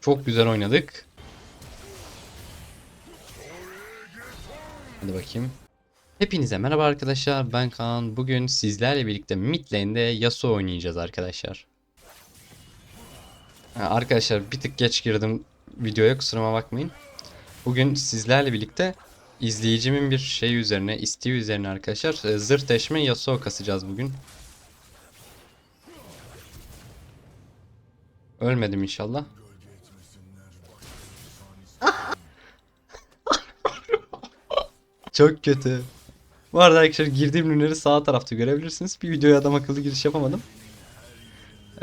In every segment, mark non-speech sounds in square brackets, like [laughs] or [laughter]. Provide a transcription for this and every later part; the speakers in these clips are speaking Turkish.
Çok güzel oynadık. Hadi bakayım. Hepinize merhaba arkadaşlar. Ben Kaan. Bugün sizlerle birlikte mid lane'de Yasuo oynayacağız arkadaşlar. Arkadaşlar bir tık geç girdim videoya kusuruma bakmayın. Bugün sizlerle birlikte izleyicimin bir şey üzerine, isteği üzerine arkadaşlar e, zırh deşme Yasuo kasacağız bugün. Ölmedim inşallah. Çok kötü. Bu arada arkadaşlar girdiğim ürünleri sağ tarafta görebilirsiniz. Bir videoya adam akıllı giriş yapamadım.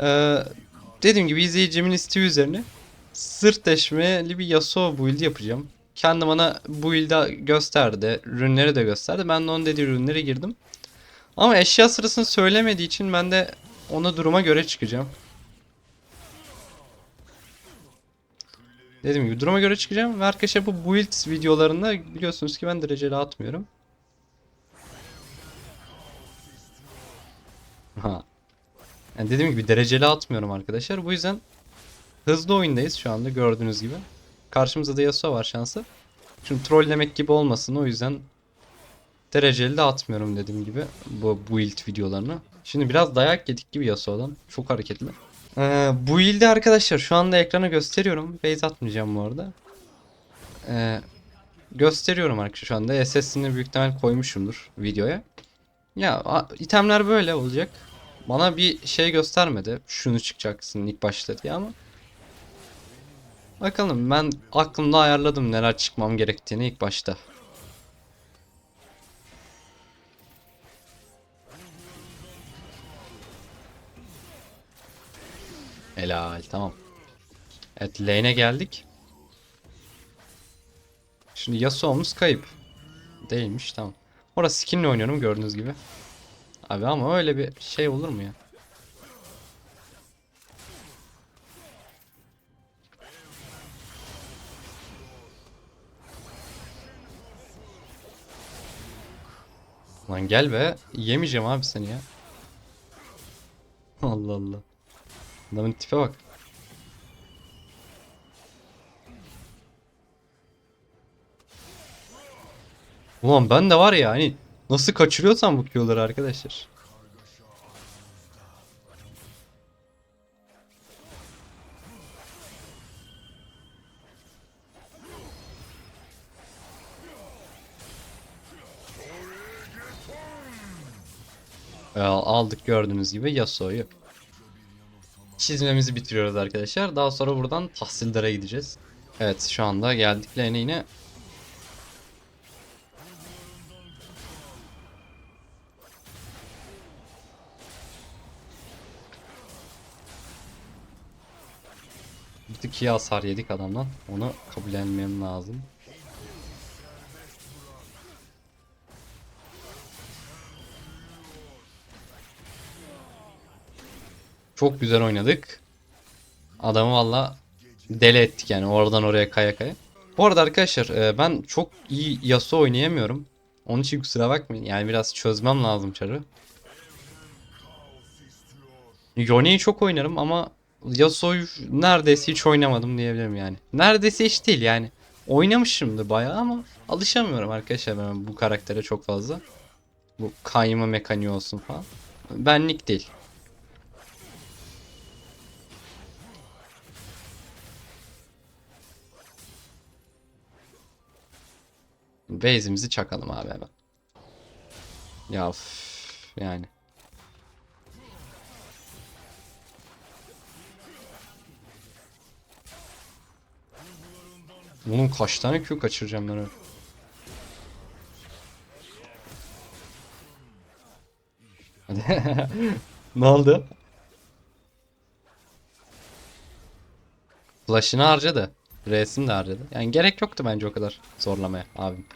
Ee, dediğim gibi izleyicimin isteği üzerine sırt deşmeli bir Yasuo build yapacağım. Kendi bana build'i gösterdi. Ürünleri de gösterdi. Ben de onun dediği ürünlere girdim. Ama eşya sırasını söylemediği için ben de ona duruma göre çıkacağım. Dediğim gibi duruma göre çıkacağım arkadaşlar bu build videolarında biliyorsunuz ki ben dereceli atmıyorum. Ha. Yani dediğim gibi dereceli atmıyorum arkadaşlar. Bu yüzden hızlı oyundayız şu anda gördüğünüz gibi. Karşımızda da Yasuo var şansı. Şimdi trollemek gibi olmasın o yüzden dereceli de atmıyorum dediğim gibi bu build videolarını. Şimdi biraz dayak yedik gibi Yasuo'dan. Çok hareketli. Ee, bu ilde arkadaşlar şu anda ekrana gösteriyorum. Base atmayacağım bu arada. Ee, gösteriyorum arkadaşlar şu anda. SS'ini büyük ihtimal koymuşumdur videoya. Ya itemler böyle olacak. Bana bir şey göstermedi. Şunu çıkacaksın ilk başta diye ama. Bakalım ben aklımda ayarladım neler çıkmam gerektiğini ilk başta. Helal tamam. Evet lane'e geldik. Şimdi Yasuo'muz kayıp. Değilmiş tamam. Orası skinle oynuyorum gördüğünüz gibi. Abi ama öyle bir şey olur mu ya? Lan gel be. Yemeyeceğim abi seni ya. [laughs] Allah Allah. Adamın tipe bak. Ulan ben de var ya hani nasıl kaçırıyorsam bu Q'ları arkadaşlar. Aldık gördüğünüz gibi Yasuo'yu. Çizmemizi bitiriyoruz arkadaşlar. Daha sonra buradan tahsildara gideceğiz. Evet şu anda geldik yine. Bir tık iyi hasar yedik adamdan. Onu kabullenmem lazım. Çok güzel oynadık. Adamı valla deli ettik yani oradan oraya kaya kaya. Bu arada arkadaşlar e, ben çok iyi Yasuo oynayamıyorum. Onun için kusura bakmayın. Yani biraz çözmem lazım çarı. Yone'yi çok oynarım ama Yasuo'yu neredeyse hiç oynamadım diyebilirim yani. Neredeyse hiç değil yani. Oynamışımdır bayağı ama alışamıyorum arkadaşlar ben bu karaktere çok fazla. Bu kayma mekaniği olsun falan. Benlik değil. Base'imizi çakalım abi hemen. Ya üf, yani. Bunun kaç tane Q kaçıracağım ben öyle. [laughs] Ne oldu? Flash'ını harcadı. R'sini de harcadı. Yani gerek yoktu bence o kadar zorlamaya abim.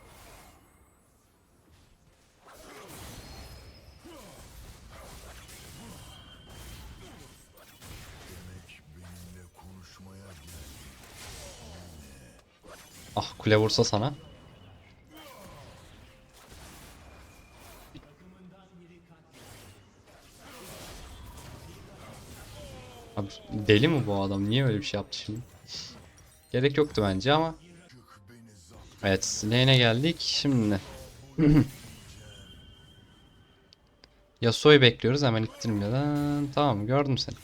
Ah kule vursa sana. Abi deli mi bu adam? Niye öyle bir şey yaptı şimdi? Gerek yoktu bence ama. Evet lane'e geldik şimdi. [laughs] Yasuo'yu bekliyoruz hemen ittirmeden. Tamam gördüm seni.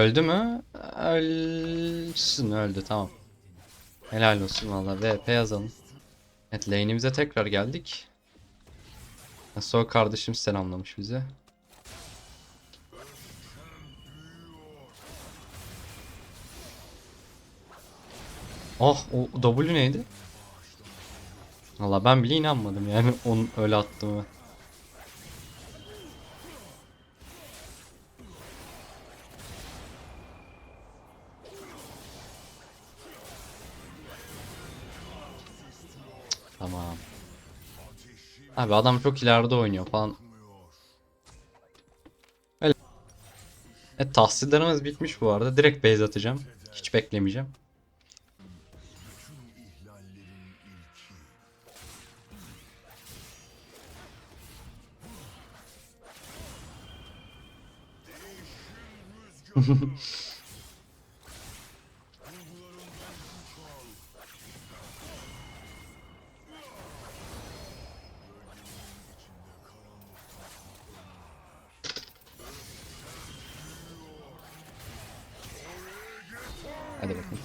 Öldü mü? Ölsün öldü tamam. Helal olsun valla VP yazalım. Evet lane'imize tekrar geldik. Yasuo kardeşim selamlamış bize. Oh o W neydi? Valla ben bile inanmadım yani onun öyle attığımı. Tamam. Abi adam çok ileride oynuyor falan. Öyle. Evet tahsillerimiz bitmiş bu arada. Direkt base atacağım. Hiç beklemeyeceğim. [laughs]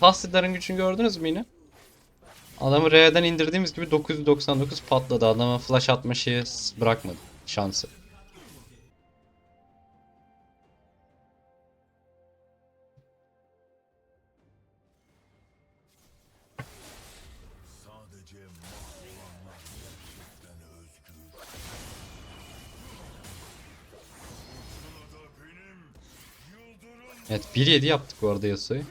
Tahsillerin gücünü gördünüz mü yine? Adamı R'den indirdiğimiz gibi 999 patladı. Adama flash atma şeyi bırakmadı. Şansı. Evet 1-7 yaptık bu arada Yasuo'yu.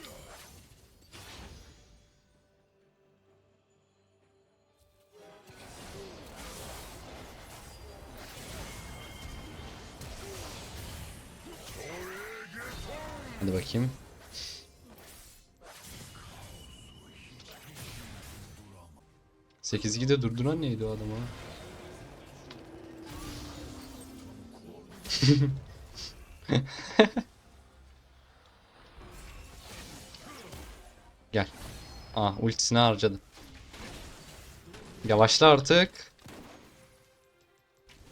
Hadi bakayım. Sekiz de durduran neydi o adam o? [laughs] Gel. Ah ultisini harcadı. Yavaşla artık. [laughs]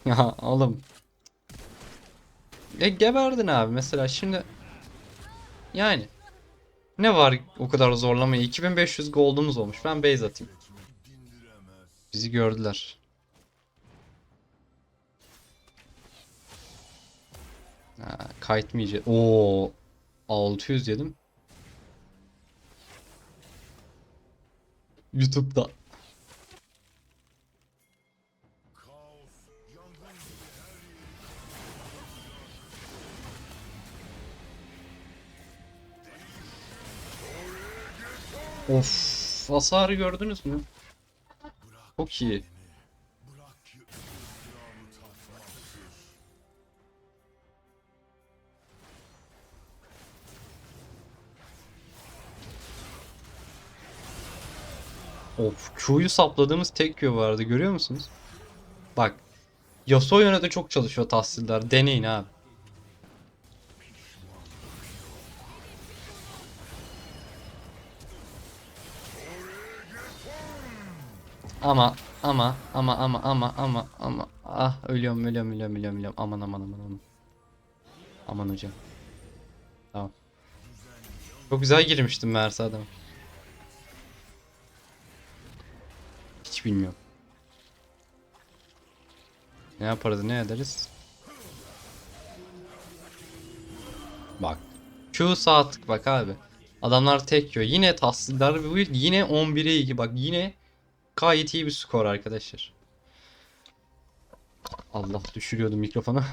Ya oğlum. E geberdin abi mesela şimdi. Yani. Ne var o kadar zorlamaya? 2500 gold'umuz olmuş. Ben base atayım. Bizi gördüler. Ha, kayıtmayacak. Oo, 600 yedim. YouTube'da. Of, hasarı gördünüz mü? Çok iyi. Of, Q'yu sapladığımız tek Q vardı görüyor musunuz? Bak. Yasuo yöne de çok çalışıyor tahsiller. Deneyin abi. Ama ama ama ama ama ama ama. Ah ölüyorum ölüyorum ölüyorum ölüyorum ölüyorum. Aman aman aman aman. Aman hocam. Tamam. Çok güzel girmiştim Mersa adam. Hiç bilmiyorum. Ne yaparız ne ederiz? Bak. Q sağ tık bak abi. Adamlar tek yiyor. Yine tahsiller bir build. Yine 11'e 2 bak yine Gayet iyi bir skor arkadaşlar. Allah düşürüyordum mikrofonu.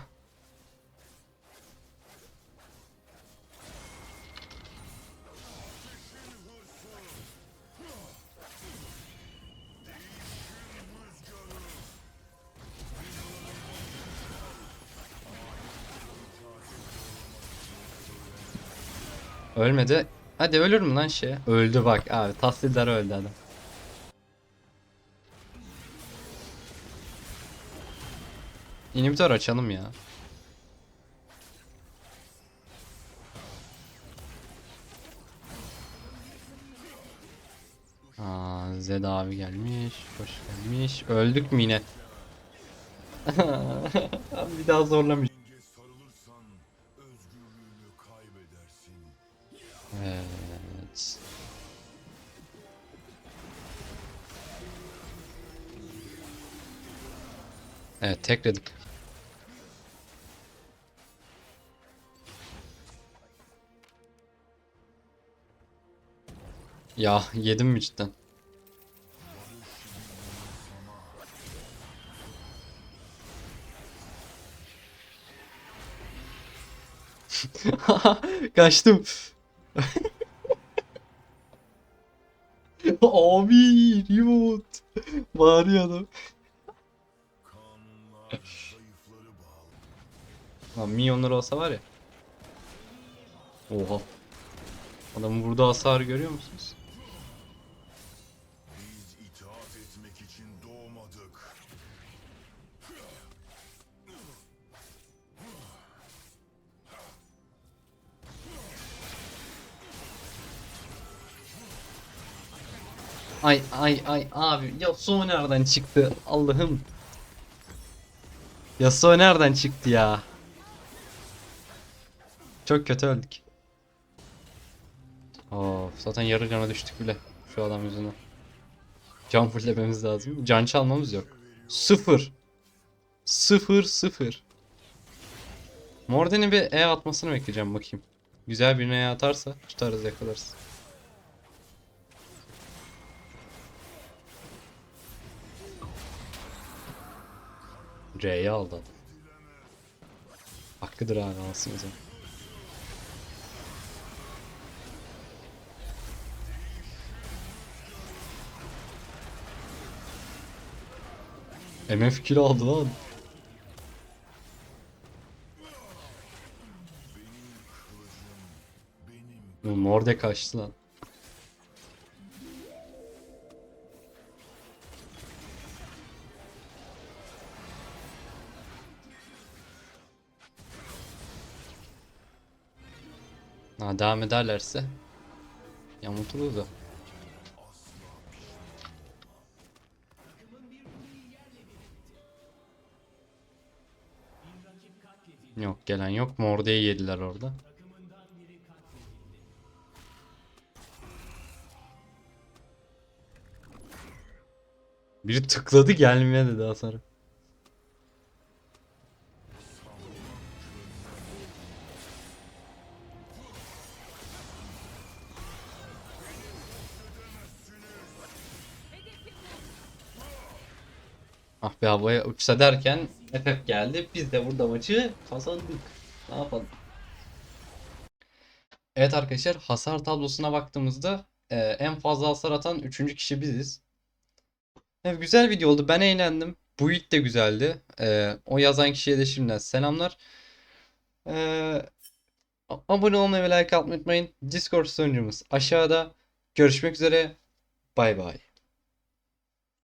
Ölmedi. Hadi ölür mü lan şey? Öldü bak abi. Tahsildar öldü adam. İnhibitör açalım ya. Aa, Zed abi gelmiş. Hoş gelmiş. Öldük mü yine? [laughs] bir daha zorlamayacağım. Evet. Evet tekledik. Ya yedim mi cidden? [laughs] Kaçtım. [laughs] Abi remote. Bağırıyor adam. Lan milyonlar olsa var ya. Oha. Adamın burada hasarı görüyor musunuz? Ay ay ay abi Yasuo nereden çıktı Allah'ım. Yasuo nereden çıktı ya? Çok kötü öldük. Of zaten yarı cana düştük bile şu adam yüzünden. Can fulllememiz lazım. Can çalmamız yok. Sıfır. Sıfır sıfır. Morden'in bir E atmasını bekleyeceğim bakayım. Güzel bir E atarsa tutarız yakalarız. C'yi aldı adam. Hakkıdır abi alsın o zaman. MF kill aldı lan. Morde kaçtı lan. Ha, devam ederlerse yamulturuz da. Yok gelen yok. Morde'yi yediler orada. Biri tıkladı gelmeye dedi hasarı. Ah be havaya uçsa derken FF geldi. Biz de burada maçı kazandık. Ne yapalım? Evet arkadaşlar hasar tablosuna baktığımızda e, en fazla hasar atan 3. kişi biziz. Evet, güzel video oldu. Ben eğlendim. Build de güzeldi. E, o yazan kişiye de şimdiden selamlar. E, abone olmayı ve like atmayı unutmayın. Discord sunucumuz aşağıda. Görüşmek üzere. Bay bay.